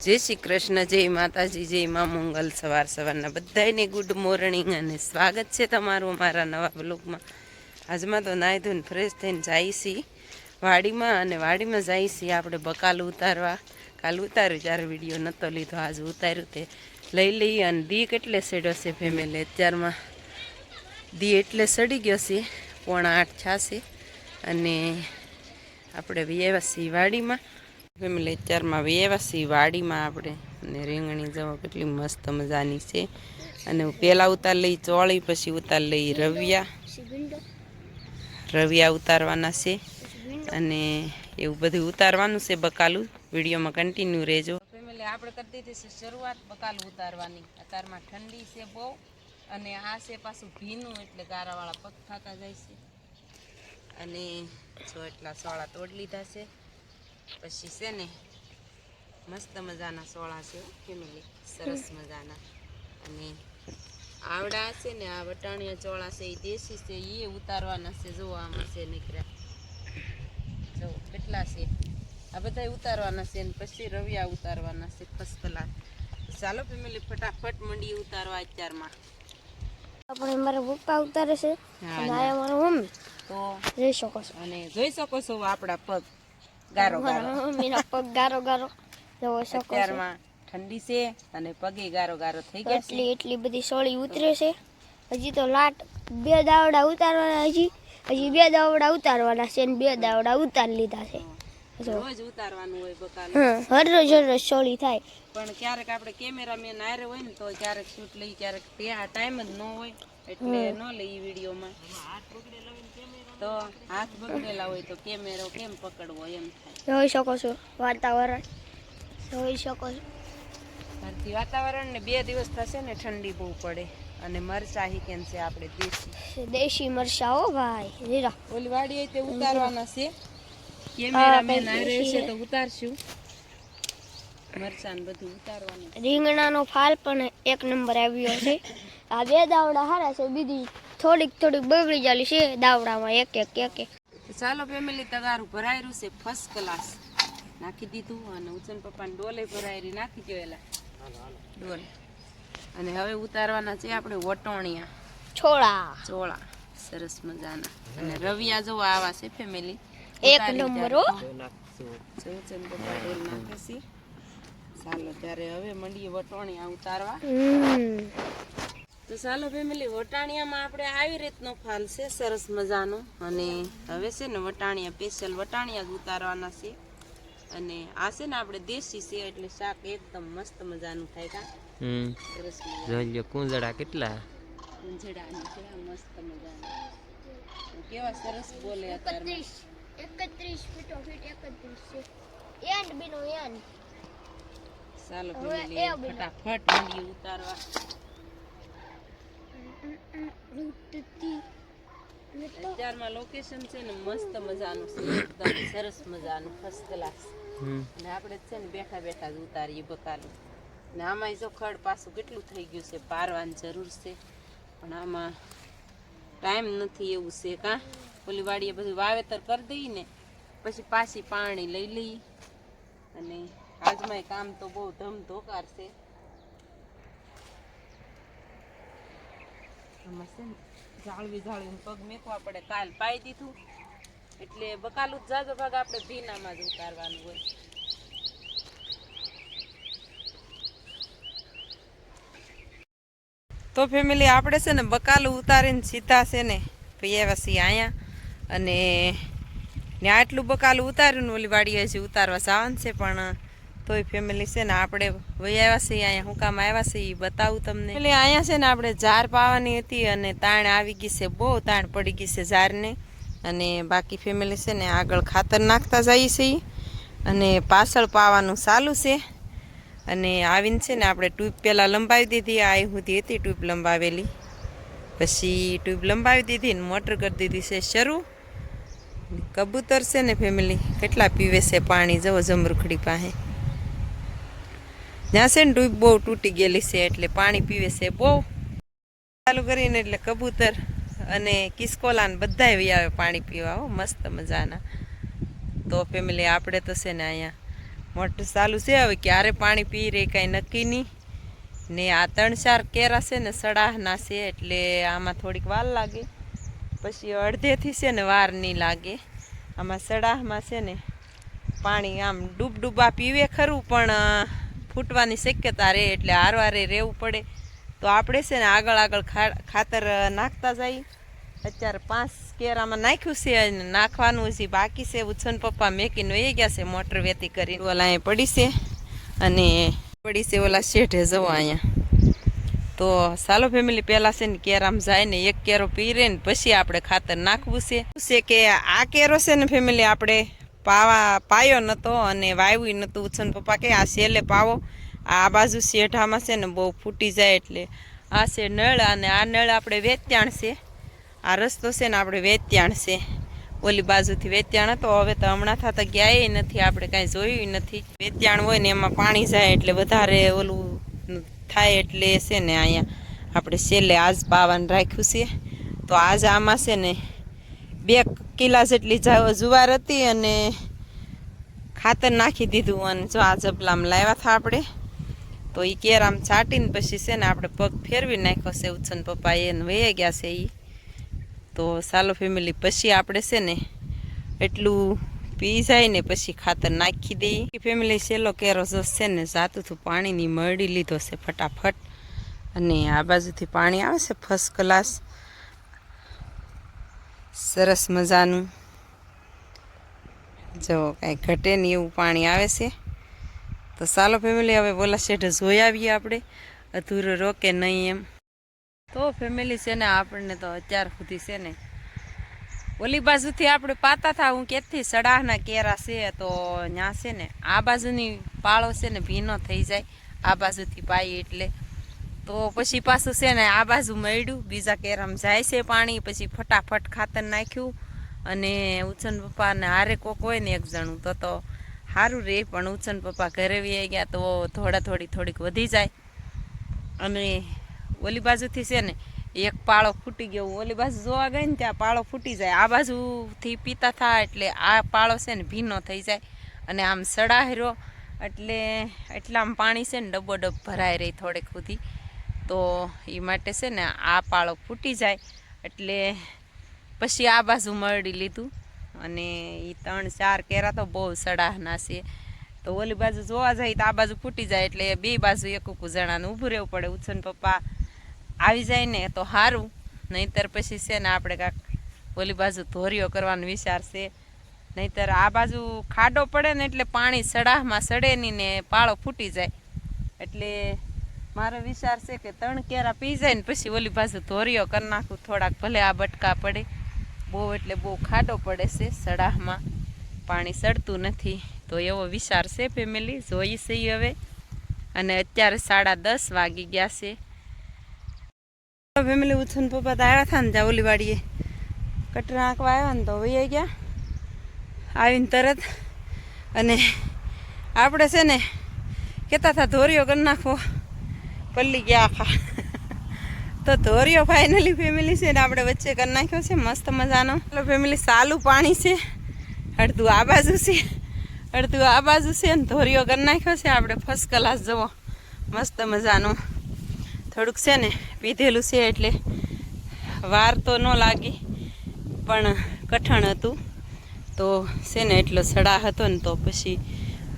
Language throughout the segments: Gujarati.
જય શ્રી કૃષ્ણ, જય માતાજી, જય મા મંગલ સવાર સવારના બધાને ગુડ મોર્નિંગ અને સ્વાગત છે તમારું અમારા નવા બ્લોગમાં આજમાં તો નાહી ધોઈને ફ્રેશ થઈને જાય છીએ વાડીમાં અને વાડીમાં જાય છીએ આપણે બકાલ ઉતારવા. કાલ ઉતાર્યું જ્યારે વીડિયો નહોતો લીધો, આજ ઉતાર્યું તે. લઈ લઈએ અને દી કેટલે સડ્યો છે ફેમિલી અત્યારમાં? દી એટલે સડી ગયો છે, પોણા આઠ છાશે અને આપણે વ્યવસી વાડીમાં. ફેમિલી અત્યારમાં વેવાસી વાડીમાં આપણે. અને રીંગણી જવા કેટલી મસ્ત મજાની છે. અને પહેલાં ઉતાર લઈ ચોળી, પછી ઉતાર લઈ રવિયા. રવિયા ઉતારવાના છે. અને એવું બધું ઉતારવાનું છે બકાલું. વિડીયોમાં કન્ટિન્યુ રહેજો. ફેમિલી, આપણે કરી દીધી છે શરૂઆત બકાલું ઉતારવાની. અત્યારમાં ઠંડી છે બહુ. અને આ છે પાછું ભીનું, એટલે ગારાવાળા પગ થતા જાય છે. અને જો એટલા સોળા તોડી લીધા છે. પછી છે ને મસ્ત મજાના સોળા છે ફેમિલી. સરસ મજાના. અને આવડા છે ને આ વટાણિયા ચોળા છે એ દેશી છે એ ઉતારવાના છે જો આમાં છે નીકળ્યા જો કેટલા છે. આ બધા ઉતારવાના છે ને પછી રવિયા ઉતારવાના છે ફર્સ્ટ ક્લાસ. ચાલો ફેમિલી ફટાફટ મંડી ઉતારવા અત્યારમાં. આપણે મારા પપ્પા ઉતારે છે અને આ મારા મમ્મી. તો જોઈ શકો છો. અને જોઈ શકો છો આપણા પગ. ગારો ગારો. મારા પગ ગારો ગારો. જોઈ શકો અત્યારમાં ઠંડી છે અને પગે ગારો ગારો થઈ ગયા એટલી એટલી બધી સોળી ઉતરે છે. હજી તો લાટ બે દાવડા ઉતારવાના હજી હજી બે દાવડા ઉતારવાના છે અને બે દાવડા ઉતારી લીધા છે. રોજ ઉતારવાનું હોય બકાલ. હરરોજ હરરોજ સોળી થાય. પણ ક્યારેક આપણે કેમેરામેન આરે હોય ને તો ક્યારેક શૂટ લઈ ક્યારેક ત્યાં ટાઈમ જ ન હોય. એટલે ન લઈ વિડીયોમાં. તો હાથ બગડેલા હોય તો કેમેરો કેમ પકડવો એમ થાય. જોઈ શકો છો વાતાવરણ. જોઈ શકો છો. ધરતી વાતાવરણ ને બે દિવસ થશે ને ઠંડી બહુ પડે અને મરચા હી કેમ છે આપણે દેશી? દેશી મરચા હો ભાઈ જીરા ઓલી વાડી તે ઉતારવાના છે. કેમેરામેન આરે છે. તો ઉતારશું. મરચાં ને બધું ઉતારવાનું. રીંગણાનો ફાલ પણ એક નંબર આવ્યો છે. આ બે દાવડા હારા છે બીજી થોડીક થોડીક બગડી જાલી છે દાવડામાં એક એક એક એક. ચાલો ફેમિલી તગારું ભરાયેલું છે ફર્સ્ટ ક્લાસ નાખી દીધું અને ઉચન પપ્પાને ડોલે ભરાયેલી નાખી દો એલા. ડોલ. અને હવે ઉતારવાના છે આપણે વટોણિયા. છોળા. ચોળા સરસ મજાના. અને રવિયા જો આવા છે ફેમિલી એક નંબર હો. ઉચન પપ્પા ડોલ નાખે છે. ચાલો ત્યારે હવે મંડીએ વટોણિયા ઉતારવા. તો ચાલો ફેમિલી વટાણિયામાં આપણે આવી રીતનો ફાલ છે સરસ મજાનો. અને હવે છે ને વટાણિયા સ્પેશિયલ વટાણિયા જ ઉતારવાના છે. અને આ છે ને આપણે દેશી છે એટલે શાક એકદમ મસ્ત મજાનું થાય કા હમ. જોઈ કુંજડા કેટલા? કુંજડા મસ્ત મજાનું. કેવા સરસ બોલે અત્યારમાં. એકત્રીસ ફીટો ફીટ એકત્રીસ છે. એન્ડ બીનો એન્ડ ચાલો ફેમિલી ફટાફટ ઉતારવા. અત્યારમાં લોકેશન છે ને મસ્ત મજાનું છે. એકદમ સરસ મજાનું ફર્સ્ટ ક્લાસ અને આપણે છે ને બેઠા બેઠા જ ઉતારીએ બકાલું. ને આમાંય જો ખડ પાછું કેટલું થઈ ગયું છે પારવાની જરૂર છે. પણ આમાં ટાઈમ નથી એવું છે કાં? ઓલી વાડીએ બધું વાવેતર કરી દઈએ ને પછી પાછી પાણી લઈ લઈએ. અને આજમાંય કામ તો બહુ ધમધોકાર છે. છે ને જાળવી જાળવીને પગ મેકવા પડે કાલ પાઈ દીધું. એટલે બકાલું જાજો ભાગ આપણે ભીનામાં જ ઉતારવાનું હોય. તો ફેમિલી આપણે છે ને બકાલું ઉતારીને સીધા છે ને પીએવા છીએ અહીંયા અને ને આટલું બકાલું ઉતાર્યું ને ઓલી વાડીએ હજી ઉતારવા જવાનું છે, પણ તોય ફેમિલી છે ને આપણે વહી આવ્યા છીએ, અહીંયા હું કામ આવ્યા છે એ બતાવું તમને. એટલે અહીંયા છે ને આપણે ઝાર પાવાની હતી અને તાણ આવી ગઈ છે, બહુ તાણ પડી ગઈ છે ઝારને અને બાકી ફેમિલી છે ને આગળ ખાતર નાખતા જઈએ છીએ અને પાછળ પાવાનું ચાલુ છે. અને આવીને છે ને આપણે ટ્યુબ પહેલાં લંબાવી દીધી, આ સુધી હતી ટ્યુબ લંબાવેલી. પછી ટ્યુબ લંબાવી દીધી ને મોટર કરી દીધી છે શરૂ. કબૂતર છે ને ફેમિલી કેટલા પીવે છે પાણી? જવો જમરૂખડી પાસે. ત્યાં છે ને ડૂબ બહુ તૂટી ગયેલી છે એટલે પાણી પીવે છે બહુ. ચાલુ કરીને એટલે કબૂતર અને કિસ્કોલાન ને બધાય વહી આવે પાણી પીવા હો, મસ્ત મજાના. તો ફેમિલી આપણે તો છે ને અહીંયા મોટું ચાલુ છે, હવે ક્યારે પાણી પી રે કાંઈ નક્કી નહીં. ને આ ત્રણ ચાર કેરા છે ને સડાહના છે એટલે આમાં થોડીક વાર લાગે. પછી અડધેથી છે ને વાર નહીં લાગે. આમાં સડાહમાં છે ને પાણી આમ ડૂબ ડૂબા પીવે ખરું, પણ ફૂટવાની શક્યતા રહે એટલે હારવારે રહેવું પડે. તો આપણે છે ને આગળ આગળ ખાતર નાખતા જઈએ. અત્યારે પાંચ કેરામાં નાખ્યું છે અને નાખવાનું છે બાકી છે. ઉછન પપ્પા મેકીને વહી ગયા છે મોટર વેતી કરી ઓલા અહીં પડી છે અને પડી છે ઓલા શેઠે જવો અહીંયા. તો સાલો ફેમિલી પહેલાં છે ને કેરામ જાય ને એક કેરો પીરે ને પછી આપણે ખાતર નાખવું છે. છે કે આ કેરો છે ને ફેમિલી આપણે પાવા પાયો નહોતો અને વાવ્યું નહોતું ઉછન પપ્પા કે, આ સેલે પાવો? આ બાજુ શેઠામાં છે ને બહુ ફૂટી જાય એટલે. આ છે નળ અને આ નળ આપણે વેત્યાણ છે. આ રસ્તો છે ને આપણે વેત્યાણ છે. ઓલી બાજુથી વેત્યાણ હતો. હવે તો હમણાં થતા ગયા નથી. આપણે કાંઈ જોયું નથી. વેત્યાણ હોય ને એમાં પાણી જાય એટલે વધારે ઓલું થાય એટલે છે ને અહીંયા આપણે છેલ્લે આજ પાવાનું રાખ્યું છે. તો આજ આમાં છે ને બે કિલા જેટલી જુવાર હતી અને ખાતર નાખી દીધું અને જો આ જબલામાં લાવ્યા હતા આપણે, તો એ કેર આમ છાંટીને પછી છે ને આપણે પગ ફેરવી નાખ્યો છે ઉછન પપ્પા એને વહી ગયા છે એ તો સાલો ફેમિલી, પછી આપણે છે ને એટલું પી જાય ને પછી ખાતર નાખી દઈએ. ફેમિલી સેલો કેરો છે ને જાતું પાણીની મળી લીધો છે ફટાફટ. અને આ બાજુથી પાણી આવે છે ફર્સ્ટ ક્લાસ સરસ મજાનું. જો કાંઈ ઘટે નહીં એવું પાણી આવે છે. તો સાલો ફેમિલી હવે બોલા શેઠ જોઈ આવીએ આપણે. અધૂરો રોકે નહીં એમ. તો ફેમિલી છે ને આપણને તો અત્યાર સુધી છે ને, ઓલી બાજુથી આપણે પાતા થા, હું કેથી સડાહના કેરા છે તો ત્યાં છે ને, આ બાજુની પાળો છે ને ભીનો થઈ જાય. આ બાજુથી પાઈ એટલે તો પછી પાછું છે ને આ બાજુ મળ્યું. બીજા કેરામાં જાય છે પાણી, પછી ફટાફટ ખાતર નાખ્યું. અને ઉછન પપ્પાને હારે કોક હોય ને એક જણું. તો તો સારું રહે પણ ઉછન પપ્પા ઘરે વી ગયા તો થોડા થોડી થોડીક વધી જાય. અને ઓલી બાજુથી છે ને એક પાળો ફૂટી ગયો. ઓલી બાજુ જોવા ગઈ ને ત્યાં પાળો ફૂટી જાય. આ બાજુથી પીતા થાય એટલે આ પાળો છે ને ભીનો થઈ જાય. અને આમ સડાહેરો એટલે એટલામાં પાણી છે ને ડબ્બો ડબ ભરાઈ રહી થોડેક સુધી. તો એ માટે છે ને આ પાળો ફૂટી જાય એટલે પછી આ બાજુ મળી લીધું અને એ ત્રણ ચાર કેરા તો બહુ સડાહના છે. તો ઓલી બાજુ જોવા જાય તો આ બાજુ ફૂટી જાય એટલે બે બાજુ એક જણાને ઊભું રહેવું પડે. ઉછન પપ્પા આવી જાય ને તો સારું નહીંતર પછી છે ને આપણે કાંક ઓલી બાજુ ધોરીઓ કરવાનો વિચાર છે. નહીંતર આ બાજુ ખાડો પડે ને એટલે પાણી સડાહમાં સડે નહીં ને પાળો ફૂટી જાય. એટલે મારો વિચાર છે કે ત્રણ કેરા પી જાય ને પછી ઓલી પાછું ધોરીઓ કરી નાખું. થોડાક ભલે આ બટકા પડે. બહુ એટલે બહુ ખાડો પડે છે સડાહમાં. પાણી સડતું નથી. તો એવો વિચાર છે ફેમિલી જોઈ છે હવે. અને અત્યારે સાડા દસ વાગી ગયા છે. ફેમિલી ઉછન પપ્પા તો આવ્યા હતા ને ત્યાં ઓલી વાડીએ. કટરા આવ્યા ને તો વહી ગયા. આવીને તરત અને આપણે છે ને કહેતા હતા ધોરીઓ કરી નાખવો પલ્લી ગયા આખા. તો ધોરિયો ફાઇનલી ફેમિલી છે ને આપણે વચ્ચે કરી નાખ્યો છે, મસ્ત મજાનો. એટલે ફેમિલી સાલું પાણી છે. અડધું આ બાજુ છે. અડધું આ બાજુ છે ને ધોરિયો કરી નાખ્યો છે આપણે ફર્સ્ટ ક્લાસ જવો. મસ્ત મજાનો. થોડુંક છે ને પીધેલું છે એટલે વાર તો ન લાગી, પણ કઠણ હતું. તો છે ને એટલો સડા હતો ને તો પછી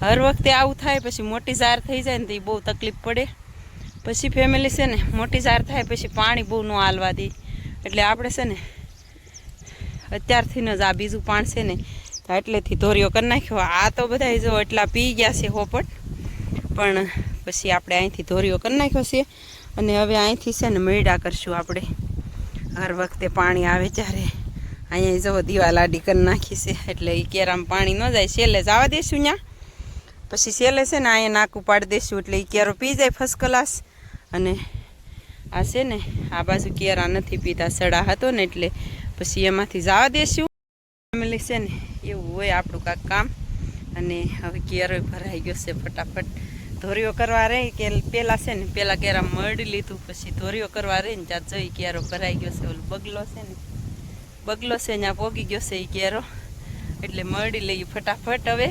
હર વખતે આવું થાય, પછી મોટી ઝાર થઈ જાય ને તો એ બહુ તકલીફ પડે. પછી ફેમિલી છે ને, મોટી ઝાર થાય પછી પાણી બહુ ન હાલવા દે. એટલે આપણે છે ને અત્યારથી જ આ બીજું પાણ છે ને એટલેથી ધોરીઓ કરી નાખ્યો. આ તો બધા જો એટલા પી ગયા છે હોપટ. પણ પછી આપણે અહીંથી ધોરીઓ કરી નાખ્યો છે. અને હવે અહીંથી છે ને મેળા કરશું આપણે. હર વખતે પાણી આવે ત્યારે. અહીંયા જો દીવા લાડી કરી નાખી છે, એટલે એ કેરામ પાણી ન જાય. છેલ્લે જવા દઈશું ત્યાં પછી છેલ્લે છે ને અહીંયા નાકું પાડી દઈશું એટલે એ કેરો પી જાય ફર્સ્ટ ક્લાસ અને આ છે ને, આ બાજુ કેરા નથી પીતા, સડા હતો ને એટલે પછી એમાંથી જવા દેશું. ફેમિલી છે ને, એવું હોય આપણું કાંક કામ. અને હવે કેરો ભરાઈ ગયો છે ફટાફટ. ધોરીઓ કરવા રહે કે પેલા છે ને, પેલા કેરા મળી લીધું, પછી ધોરીઓ કરવા રહે ને ત્યાં જઈ કેરો ભરાઈ ગયો છે. ઓલો બગલો છે ને, બગલો છે ત્યાં પોગી ગયો છે એ કેરો. એટલે મળી લઈએ ફટાફટ હવે.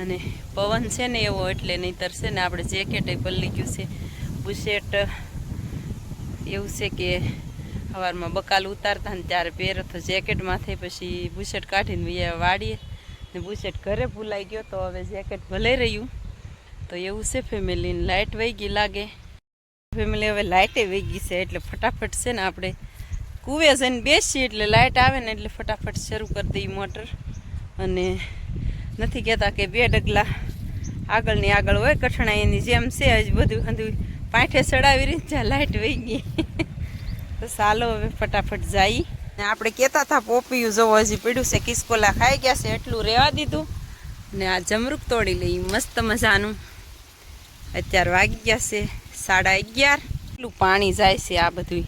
અને પવન છે ને એવો, એટલે નહીંતર છે ને, આપણે જેકેટ પલ્લી ગયું છે. બુશેટ એવું છે કે સવારમાં બકાલ ઉતારતા ને ત્યારે પહેરો તો જેકેટમાંથી પછી બુશેટ કાઢીને વાળીએ ને બુશેટ ઘરે ભૂલાઈ ગયો તો હવે જેકેટ ભલે રહ્યું. તો એવું છે ફેમિલીને લાઇટ વહી ગઈ લાગે. ફેમિલી હવે લાઇટે વહી છે એટલે ફટાફટ છે ને આપણે કુવે જઈને બેસીએ એટલે લાઇટ આવે ને એટલે ફટાફટ શરૂ કરી દઈએ મોટર અને નથી કહેતા કે બે ડગલા આગળની આગળ હોય કઠણાઈ એની જેમ છે હજી બધું બધું પાઠે ચડાવી રહી જ્યાં લાઇટ વહી ગઈ. તો ચાલો હવે ફટાફટ જઈ ને આપણે કહેતા હતા પોપિયું જોવો, હજી પીડ્યું છે, કિસકોલા ખાઈ ગયા છે, એટલું રહેવા દીધું. ને આ જમરૂક તોડી લઈ, મસ્ત મજાનું. અત્યારે વાગી ગયા છે સાડા અગિયાર. એટલું પાણી જાય છે આ બધું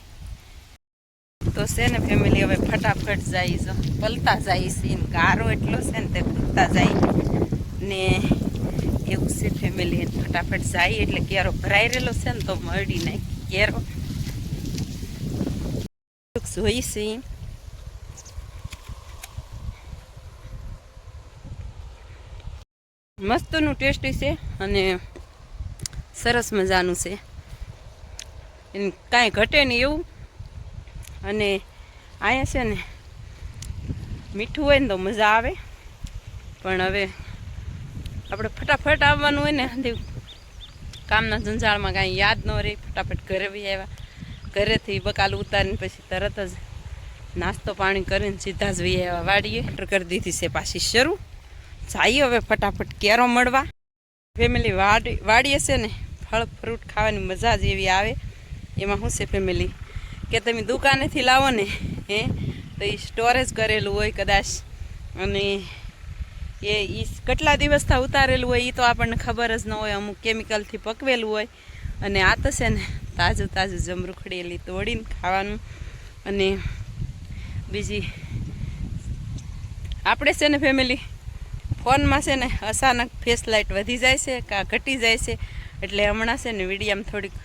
તો છે ને ફેમિલી હવે ફટાફટ જાય છે. પલતા જાય છે ગારો એટલો છે ને તે કૂદતા જાય ને એવું છે ફેમિલી ફટાફટ જાય એટલે કેરો ભરાઈ રહેલો છે ને તો મળી નાખી કેરો જોઈ મસ્તનું ટેસ્ટી છે અને સરસ મજાનું છે. એને કાંઈ ઘટે નહીં એવું. અને અહીંયા છે ને મીઠું હોય ને તો મજા આવે. પણ હવે આપણે ફટાફટ આવવાનું હોય ને હંધી કામના જંજાળમાં કાંઈ યાદ ન રહે, ફટાફટ ઘરે બી આવ્યા. ઘરેથી બકાલ ઉતારીને પછી તરત જ નાસ્તો પાણી કરીને સીધા જ વી આવ્યા વાડીએ. ઓર્ડર કરી દીધી છે પાછી શરૂ. જઈએ હવે ફટાફટ કેરો મળવા. ફેમિલી વાડી, વાડીએ છે ને, ફળ ફ્રૂટ ખાવાની મજા જ એવી આવે. એમાં શું છે ફેમિલી કે તમે દુકાનેથી લાવો ને, હે, તો એ સ્ટોરેજ કરેલું હોય કદાચ. અને એ એ કેટલા દિવસથી ઉતારેલું હોય એ તો આપણને ખબર જ ન હોય, અમુક કેમિકલથી પકવેલું હોય. અને આ તો છે ને તાજું તાજું જમરૂખડેલી તોડીને ખાવાનું. અને બીજી આપણે છે ને ફેમિલી ફોનમાં છે ને અચાનક ફેસ લાઇટ વધી જાય છે કાં ઘટી જાય છે. એટલે હમણાં છે ને વિડીયામાં થોડીક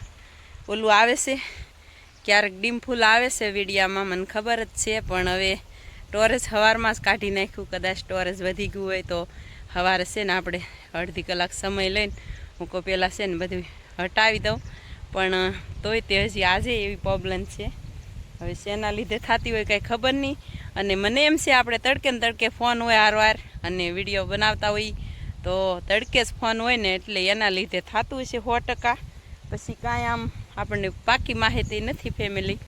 ઓલું આવે છે, ક્યારેક ડીમ ફૂલ આવે છે વિડીયામાં, મને ખબર જ છે, પણ હવે સ્ટોરેજ સવારમાં જ કાઢી નાખ્યું. કદાચ સ્ટોરેજ વધી ગયું હોય તો સવારે છે ને આપણે અડધી કલાક સમય લઈને હું કહું પહેલાં છે ને બધું હટાવી દઉં. પણ તોય તે હજી આજે એવી પ્રોબ્લેમ છે. હવે શેના લીધે થતી હોય કાંઈ ખબર નહીં. અને મને એમ છે આપણે તડકે ને તડકે ફોન હોય હારવાર અને વીડિયો બનાવતા હોય તો તડકે જ ફોન હોય ને એટલે એના લીધે થતું હશે સો ટકા. પછી કાંઈ આમ આપણને પાકી માહિતી નથી ફેમિલી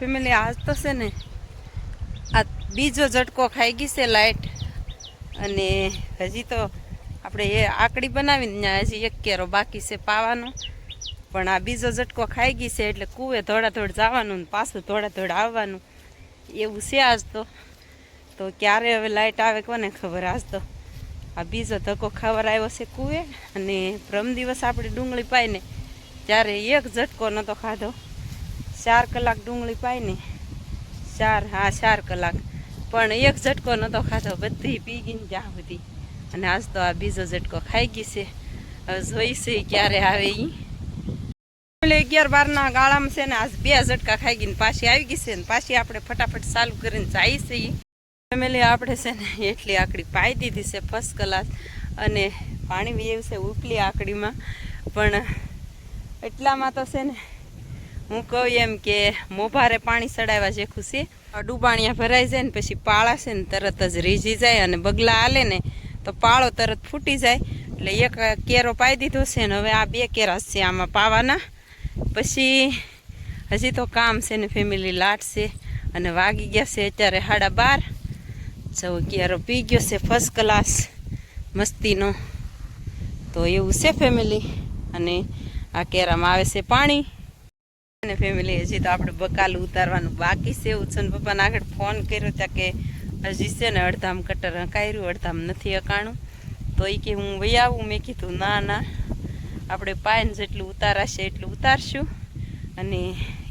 ફેમિલી આજ તો છે ને આ બીજો ઝટકો ખાઈ ગઈ છે લાઇટ અને હજી તો આપણે એ આકડી બનાવીને હજી એક કેરો બાકી છે પાવાનો. પણ આ બીજો ઝટકો ખાઈ ગઈ છે એટલે કૂવે ધોડા ધોડ જવાનું ને પાછું ધોડા ધોડ આવવાનું. એવું છે આજ તો. તો ક્યારે હવે લાઇટ આવે કોને ખબર આજ તો. આ બીજો ધક્કો ખબર આવ્યો છે કૂવે. અને પ્રમ દિવસ આપણે ડુંગળી પાઈને ત્યારે એક ઝટકો નહોતો ખાધો, ચાર કલાક ડુંગળી પાઈને ચાર, હા, ચાર કલાક. પણ એક ઝટકો નહોતો ખાધો, બધી પી ગઈને ત્યાં સુધી. અને આજ તો આ બીજો ઝટકો ખાઈ ગઈ છે. હવે જોઈશે ક્યારે આવે એ એટલે અગિયાર બારના ગાળામાં છે ને આજ બે ઝટકા ખાઈ ગઈ ને પાછી આવી ગઈ છે ને પાછી આપણે ફટાફટ ચાલુ કરીને જઈએ છીએ ફેમિલી આપણે છે ને એટલી આકડી પાઈ દીધી છે ફર્સ્ટ ક્લાસ અને પાણી બી એવું છે ઉપલી આકડીમાં. પણ એટલામાં તો છે ને હું કહું એમ કે મોભારે પાણી ચડાવ્યા જે ખુશી ડૂબાણિયા ભરાઈ જાય ને પછી પાળા છે ને તરત જ રીઝી જાય અને બગલા હાલે ને તો પાળો તરત ફૂટી જાય. એટલે એક કેરો પાઈ દીધો છે ને હવે આ બે કેરા છે આમાં પાવાના. પછી હજી તો કામ છે ને ફેમિલી લાટ છે અને વાગી ગયા છે અત્યારે સાડા બાર. જવો કેરો પી ગયો છે ફર્સ્ટ ક્લાસ મસ્તીનો. તો એવું છે ફેમિલી અને આ કેરામાં આવે છે પાણી. અને ફેમિલી હજી તો આપણે બકાલ ઉતારવાનું બાકી છે. ઉછન પપ્પાને આગળ ફોન કર્યો ત્યાં કે હજી છે ને અડધામ કટર હંકાર્યું અડધામ નથી હકાણું તો એ કે હું વહી આવું. મેં કીધું, ના ના, આપણે પાયન જેટલું ઉતારાશે એટલું ઉતારશું. અને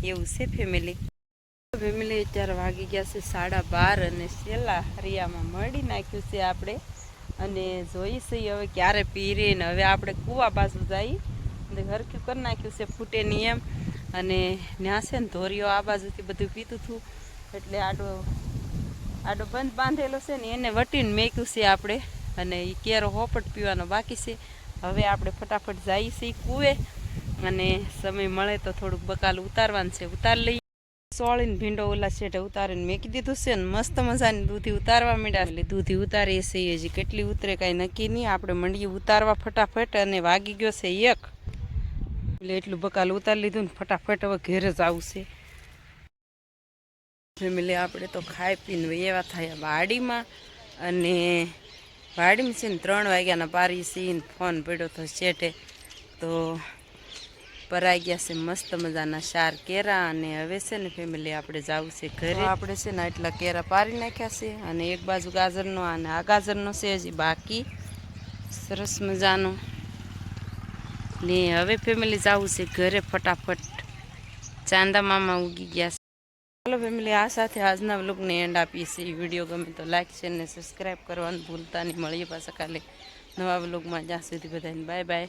એવું છે ફેમિલી ફેમિલી અત્યારે વાગી ગયા છે સાડા બાર અને છેલ્લા હરિયામાં મળી નાખ્યું છે આપણે. અને જોઈશું હવે ક્યારે પીરે ને હવે આપણે કૂવા બાજુ જઈ અને હરખ્યું કરી નાખ્યું છે ફૂટે નહીં એમ. અને ત્યાં છે ને ધોરીઓ આ બાજુથી બધું પીતું હતું એટલે આડો આડો બંધ બાંધેલો છે ને એને વટીને મેક્યું છે આપણે. અને એ કેરો હોપટ પીવાનો બાકી છે. હવે આપણે ફટાફટ જઈએ છીએ કૂવે. અને સમય મળે તો થોડુંક બકાલ ઉતારવાનું છે. ઉતાર લઈએ. સોળીને ભીંડો ઓલા છેટે ઉતારીને મેકી દીધું છે ને મસ્ત મજાની દૂધી ઉતારવા માંડ્યા એટલે દૂધી ઉતારીએ છીએ હજી. કેટલી ઉતરે કાંઈ નક્કી નહીં. આપણે મંડીએ ઉતારવા ફટાફટ અને વાગી ગયો છે એક. એટલે એટલું બકાલ ઉતારી લીધું ને ફટાફટ હવે ઘેરે જ આવશે. ફેમિલી આપણે તો ખાઈ પીને એવા થયા વાડીમાં અને વાડીમાં છે ને ત્રણ વાગ્યાના પારી સીને ફોન પડ્યો તો શેઠે તો પરાઈ ગયા છે મસ્ત મજાના સાર કેરા અને હવે છે ને ફેમિલી આપણે જવું છે ઘરે. આપણે છે ને એટલા કેરા પારી નાખ્યા છે અને એક બાજુ ગાજરનો અને આ ગાજરનો છે હજી બાકી. સરસ મજાનો. ને હવે ફેમિલી જવું છે ઘરે ફટાફટ. ચાંદા મામા ઉગી ગયા છે. ચાલો ફેમિલી આ સાથે આજના વ્લોગને એન્ડ આપીએ છીએ. વીડિયો ગમે તો લાઈક શેર ને સબસ્ક્રાઈબ કરવાનું ભૂલતા નહીં. મળીએ પાછા કાલે નવા વ્લોગમાં જ્યાં સુધી બધાને બાય બાય